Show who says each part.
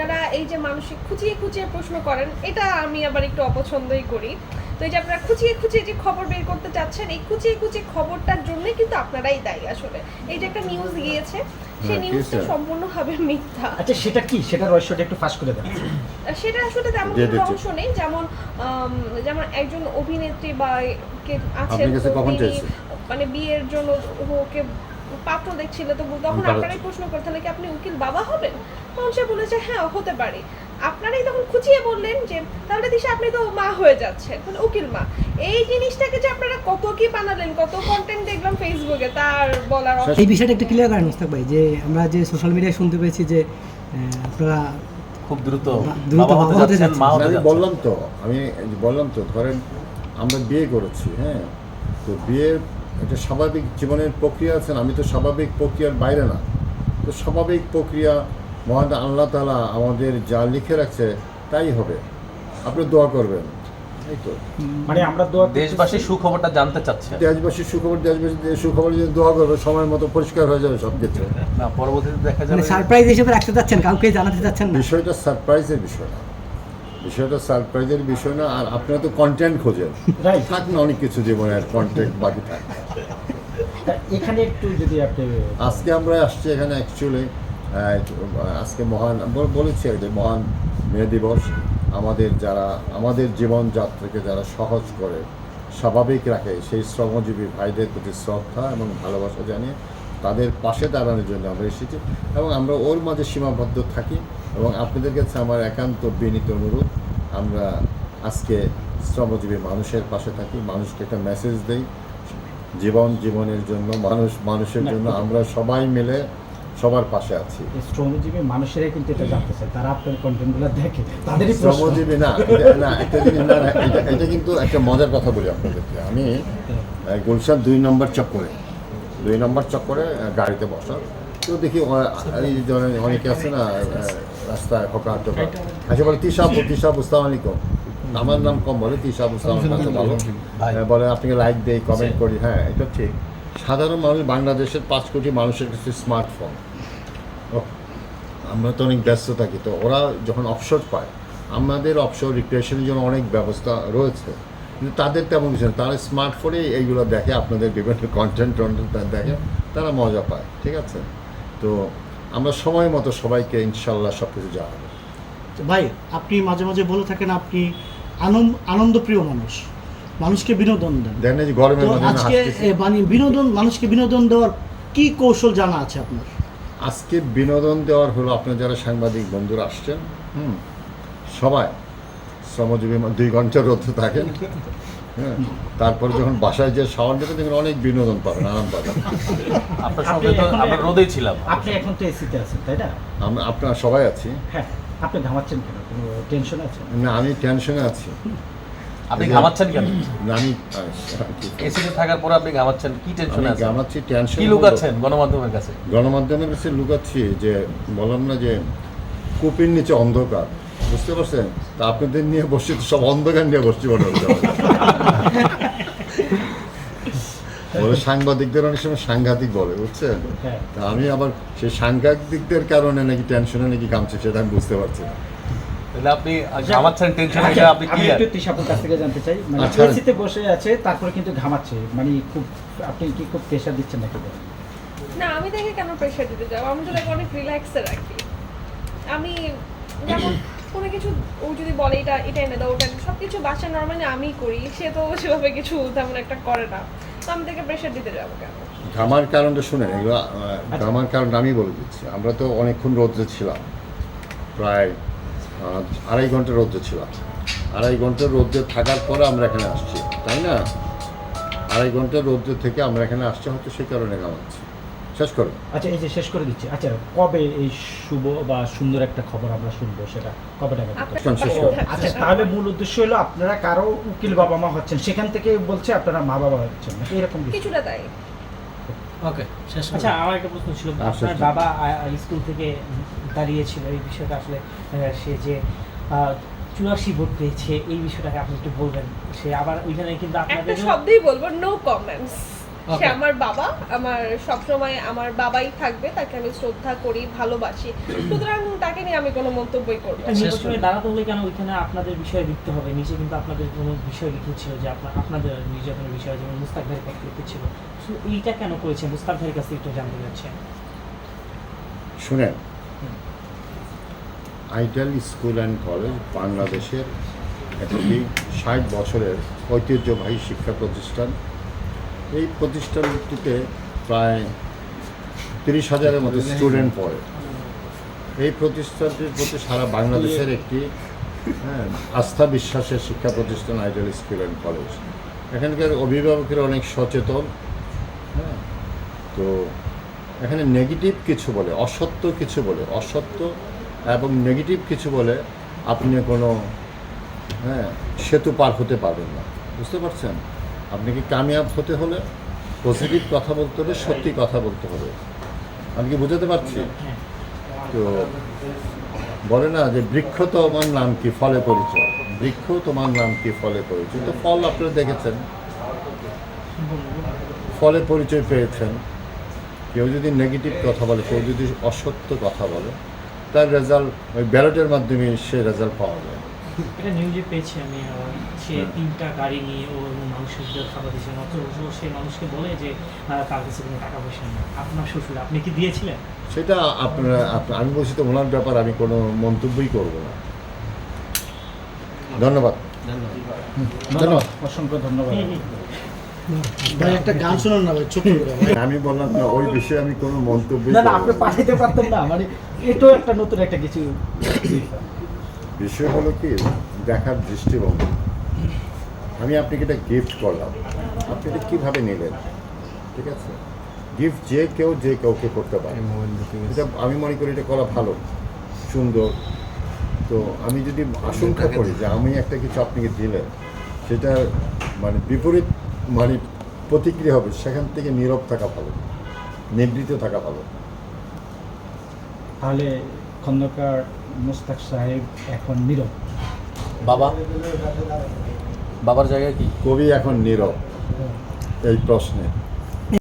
Speaker 1: আপনারা এই যে মানসিক খুঁচিয়ে খুঁচিয়ে প্রশ্ন করেন এটা আমি আবার একটু অপছন্দই করি। তো এই যে আপনারা খুঁচিয়ে খুঁচিয়ে যে খবর বের করতে চাচ্ছেন এই খুঁচিয়ে খুঁচিয়ে খবরটার জন্যই কিন্তু আপনারাই দায়ী আসলে। এই যে একটা নিউজ গিয়েছে সেই
Speaker 2: হ্যাঁ,
Speaker 1: নিউজটা সম্পূর্ণভাবে মিথ্যা।
Speaker 3: আচ্ছা সেটা কি? সেটা রহস্যটা একটু ফাঁস করে দেন।
Speaker 1: সেটা আসলে তেমন কোনো। রহস্য নেই। যেমন যেমন একজন অভিনেত্রী বা কে আছে? মানে বিয়ের জন্য ওকে পাত্র দেখছিল তো তখন। আপনারাই প্রশ্ন করতেন কি আপনি উকিল বাবা হবেন? তখন সে বলেছে হ্যাঁ হতে পারে। আপনারাই তখন খুঁচিয়ে বললেন যে তাহলে দিশা আপনি তো মা হয়ে যাচ্ছেন মানে উকিল মা। এই জিনিসটাকে যে আপনারা কত কি বানালেন কত কন্টেন্ট দেখলাম ফেসবুকে তার বলার
Speaker 4: এই বিষয়টা একটু ক্লিয়ার করেন মুস্তাক ভাই যে আমরা যে সোশ্যাল মিডিয়ায় শুনতে পেয়েছি যে আপনারা
Speaker 5: খুব দ্রুত
Speaker 4: দ্রুত
Speaker 5: হতে যাচ্ছেন। মা হতে
Speaker 2: আমি
Speaker 5: যাচ্ছেন।
Speaker 2: বললাম তো আমি বললাম তো ধরেন আমরা বিয়ে করেছি হ্যাঁ? তো বিয়ের একটা স্বাভাবিক জীবনের প্রক্রিয়া আছেন আমি তো স্বাভাবিক প্রক্রিয়ার বাইরে না। তো স্বাভাবিক প্রক্রিয়া মহান আল্লাহ তালা আমাদের যা লিখে রাখছে তাই হবে। আপনি দোয়া করবেন। এই তো।
Speaker 3: মানে আমরা দোয়া করতেছি-
Speaker 5: দেশবাসী সুখবরটা জানতে চাচ্ছে।
Speaker 2: দেশবাসীর সুখবর দেশবাসী সুখবর যদি দোয়া করবে সময় মতো পরিষ্কার হয়ে যাবে সব কিছু
Speaker 5: না পরবর্তীতে দেখা
Speaker 4: মানে
Speaker 5: যাবে।
Speaker 4: সারপ্রাইজ হিসেবে রাখতে চাচ্ছেন কাউকে জানাতে চাচ্ছেন না?
Speaker 2: বিষয়টা সারপ্রাইজের বিষয় না। বিষয়টা সারপ্রাইজের বিষয় না আর আপনারা তো কন্টেন্ট খোঁজেন. থাক না অনেক কিছু জীবনে আর কন্টেন্ট বাকি থাক।
Speaker 3: এখানে একটু যদি আপনি
Speaker 2: আজকে আমরা আসছি এখানে অ্যাকচুয়ালি আজকে মহান বল- বলেছি আর যে মহান মে দিবস। আমাদের যারা আমাদের জীবনযাত্রাকে যারা সহজ করে স্বাভাবিক রাখে সেই শ্রমজীবী ভাইদের প্রতি শ্রদ্ধা এবং ভালোবাসা জানিয়ে তাদের পাশে দাঁড়ানোর জন্য আমরা এসেছি এবং আমরা ওর মাঝে সীমাবদ্ধ থাকি এবং আপনাদের কাছে আমার একান্ত বিনীত অনুরোধ। আমরা আজকে শ্রমজীবী মানুষের পাশে থাকি মানুষকে একটা মেসেজ দেই। জীবন জীবনের জন্য মানুষ মানুষের জন্য আমরা সবাই মিলে সবার পাশে আছি।
Speaker 3: শ্রমজীবী মানুষেরাই কিন্তু এটা জানতে চায়। তারা আপনার কন্টেন্টগুলো দেখে তাদেরই
Speaker 2: শ্রমজীবী না একটা জিনিস না এটা- কিন্তু একটা মজার কথা বলি আপনাদেরকে। আমি আহ, গুলশান দুই নম্বর চক্করে দুই নম্বর চক্করে গাড়িতে বসা। তো দেখি এই ধরনের অনেকে আছে না রাস্তায় হকার টোকা আচ্ছা বলে তিসাবু তিসাবু আসসালামু আলাইকুম। আমার নাম কম বলে তিসাবু আসসালামু ভালো? বলে আপনাকে লাইক দেই কমেন্ট করি হ্যাঁ এটা ঠিক। সাধারণ মানুষ বাংলাদেশের পাঁচ কোটি মানুষের কাছে স্মার্টফোন আমরা তো অনেক ব্যস্ত থাকি তো ওরা যখন অবসর পায় আমাদের অবসর রিক্রিয়েশনের জন্য অনেক ব্যবস্থা রয়েছে। কিন্তু তাদের তেমন কিছু না। তারা স্মার্টফোনে এইগুলো দেখে আপনাদের বিভিন্ন কন্টেন্ট টন্টেন্ট তারা দেখে তারা মজা পায় ঠিক আছে? তো আমরা সময় মতো সবাইকে ইনশাল্লাহ সব কিছু জানাব
Speaker 6: ভাই আপনি মাঝে মাঝে বলে থাকেন আপনি আনন্দ আনন্দপ্রিয় মানুষ। মানুষকে বিনোদন দেন।
Speaker 2: দেখেন যে গরমের
Speaker 6: আজকে মানে বিনোদন মানুষকে বিনোদন দেওয়ার কি কৌশল জানা আছে আপনার?
Speaker 2: আজকে বিনোদন দেওয়ার হলো আপনার যারা সাংবাদিক বন্ধুরা আসছেন হুম সবাই শ্রমজীবী মা- দুই ঘণ্টা রোদ্রে থাকেন। হ্যাঁ তারপরে যখন বাসায় যে শাওয়ার নেবেন দেখবেন অনেক বিনোদন পাবেন আরাম পাবেন।
Speaker 5: আপনার সঙ্গে তো আমরা রোদেই ছিলাম।
Speaker 3: আপনি এখন তো এসিতে আছেন তাই না?
Speaker 2: আমরা আপনারা সবাই আছি।
Speaker 3: হ্যাঁ আপনি ঘামাচ্ছেন কেন? কোনো টেনশন আছে?
Speaker 2: না আমি টেনশনে আছি।
Speaker 5: আপনি ঘামাচ্ছেন কেন?
Speaker 2: না আমি
Speaker 5: এসিতে থাকার পরে আপনি ঘামাচ্ছেন কি টেনশন আছে
Speaker 2: জানাচ্ছি টেনশন
Speaker 5: কি লুকাচ্ছেন গণমাধ্যমের কাছে?
Speaker 2: গণমাধ্যমের কাছে লুকাচ্ছি যে বললাম না যে কূপের নিচে অন্ধকার। বুঝতে পারছেন? তা আপনাদের নিয়ে বসছি তো সব অন্ধকার নিয়ে বসছি মনে হচ্ছে বলে সাংবাদিকদের অনেক সময় সাংঘাতিক বলে বুঝছেন?
Speaker 3: হ্যাঁ।
Speaker 2: তা আমি আবার সেই সাংঘাতিকদের কারণে নাকি টেনশনে নাকি কামছে সেটা আমি বুঝতে পারছি না।
Speaker 5: তাহলে আপনি ঘামাচ্ছেন টেনশন এটা আপনি
Speaker 3: আমি একটু তিশাপুর কাছ থেকে জানতে চাই। মানে
Speaker 2: আচ্ছা।
Speaker 3: এসিতে বসে আছে তারপরে কিন্তু ঘামাচ্ছে। মানে খুব আপনি কি খুব প্রেশার দিচ্ছেন নাকি?
Speaker 1: না আমি দেখে কেন প্রেশার দিতে যাব? আমি তো অনেক রিল্যাক্সে রাখি। আমি যেমন কোনো কিছু ও যদি বলে এটা এটা এনে দাও ওটা সব কিছু বাসায় নর্মালি আমি করি সে তো সেভাবে কিছু তেমন একটা করে না। তো আমি দেখে প্রেশার দিতে যাব কেন?
Speaker 2: ঘামার কারণটা শুনেন এগুলো আহ, ঘামার কারণটা আমি বলে দিচ্ছি। আমরা তো অনেকক্ষণ রোদ্রে ছিলাম প্রায় আড়াই ঘণ্টা রোদ্রে ছিলাম। আড়াই ঘণ্টা রোদ্রে থাকার পরে আমরা এখানে আসছি তাই না? আড়াই ঘণ্টা রোদ্রে থেকে আমরা এখানে আসছি হয়তো সেই কারণে ঘামাচ্ছি। শেষ করো
Speaker 3: আচ্ছা এই যে শেষ করে দিচ্ছি। আচ্ছা কবে এই শুভ বা সুন্দর একটা খবর আমরা শুনব সেটা? কবে টাকা
Speaker 1: পাশে
Speaker 3: আচ্ছা তাহলে মূল উদ্দেশ্য হলো আপনারা কারও উকিল বাবা মা হচ্ছেন সেখান থেকে বলছে আপনারা মা বাবা হচ্ছেন নাকি এরকম কিছু?
Speaker 1: কিছুটা তাই।
Speaker 4: ওকে শেষ
Speaker 7: আচ্ছা আমার একটা প্রশ্ন ছিল।
Speaker 2: আচ্ছা,
Speaker 7: আপনার
Speaker 2: আচ্ছা।
Speaker 7: বাবা স্কুল থেকে দাঁড়িয়েছিল এই বিষয়টা আসলে সে যে চুরাশি ভোট পেয়েছে এই বিষয়টাকে আপনি একটু বলবেন। সে আবার ওইখানে কিন্তু আপনাদের
Speaker 1: শব্দই বলব নো কমেন্টস সে আমার বাবা আমার সবসময় আমার বাবাই থাকবে তাকে আমি শ্রদ্ধা করি ভালোবাসি। সুতরাং তাকে নিয়ে আমি কোনো মন্তব্যই করব।
Speaker 7: নির্বাচনে দাঁড়াতে হলে কেন ওইখানে আপনাদের বিষয় লিখতে হবে? নিচে কিন্তু আপনাদের কোনো বিষয় লিখেছিল যে আপনার আপনাদের নির্যাতনের বিষয় যেমন মুস্তাক ভাইয়ের কথা লিখেছিল এইটা কেন করেছে মুস্তাক ভাইয়ের কাছ একটু জানতে চাচ্ছেন।
Speaker 2: শুনেন আইটেল স্কুল অ্যান্ড কলেজ বাংলাদেশের একটি ষাট বছরের ঐতিহ্যবাহী শিক্ষা প্রতিষ্ঠান। এই প্রতিষ্ঠানটিতে প্রায় তিরিশ হাজারের মতো স্টুডেন্ট পড়ে। এই প্রতিষ্ঠানটির প্রতি সারা বাংলাদেশের একটি হ্যাঁ, আস্থা বিশ্বাসের শিক্ষা প্রতিষ্ঠান আইটেল স্কুল অ্যান্ড কলেজ এখানকার অভিভাবকেরা অনেক সচেতন হ্যাঁ তো এখানে নেগেটিভ কিছু বলে অসত্য কিছু বলে অসত্য এবং নেগেটিভ কিছু বলে আপনি কোনো হ্যাঁ সেতু পার হতে পারবেন না। বুঝতে পারছেন? আপনাকে কামিয়াব হতে হলে পজিটিভ কথা বলতে হলে সত্যি কথা বলতে হবে? আমি কি বুঝাতে পারছি? তো বলে না যে বৃক্ষ তোমার নাম কি? ফলে পরিচয়। বৃক্ষ তোমার নাম কি? ফলে পরিচয়। তো ফল আপনারা দেখেছেন। ফলে পরিচয় পেয়েছেন। কেউ যদি নেগেটিভ কথা বলে, কেউ যদি অসত্য কথা বলে, তার রেজাল্ট ওই ব্যালটের মাধ্যমে সে রেজাল্ট পাওয়া যায়।
Speaker 7: এটা নিউজে পেয়েছি আমি সে তিনটা গাড়ি নিয়ে ও মানুষের খাবার দিয়েছে। অথচ সে মানুষকে বলে যে তার কাছে কোনো টাকা পয়সা নেই। আপনার শ্বশুর আপনি কি দিয়েছিলেন?
Speaker 2: সেটা আপনারা আমি বলছি তো ওনার ব্যাপার আমি কোনো মন্তব্যই করব না। ধন্যবাদ।
Speaker 3: ধন্যবাদ। অসংখ্য ধন্যবাদ।
Speaker 6: ভাই একটা গান শোনান না ভাই ছোট্ট
Speaker 2: আমি বললাম না ওই বিষয়ে আমি কোনো মন্তব্য
Speaker 3: না না আপনি। পাঠাইতে পারতেন না মানে এটাও একটা নতুন একটা কিছু।
Speaker 2: বিষয় হলো কি দেখার দৃষ্টিভঙ্গি। আমি আপনাকে এটা গিফট করলাম। আপনি এটা কীভাবে নিলেন? ঠিক আছে? গিফট যে কেউ যে কাউকে করতে পারে। এটা আমি মনে করি এটা করা ভালো সুন্দর। তো আমি যদি আশঙ্কা করি যে আমি একটা কিছু আপনাকে দিলেন সেটা মানে বিপরীত মানে প্রতিক্রিয়া হবে সেখান থেকে নীরব থাকা ভালো নিবৃত থাকা ভালো।
Speaker 3: তাহলে খন্দকার মুস্তাক সাহেব এখন নীরব।
Speaker 5: বাবা? বাবার জায়গায় কি?
Speaker 2: কবি এখন নীরব। এই প্রশ্নে।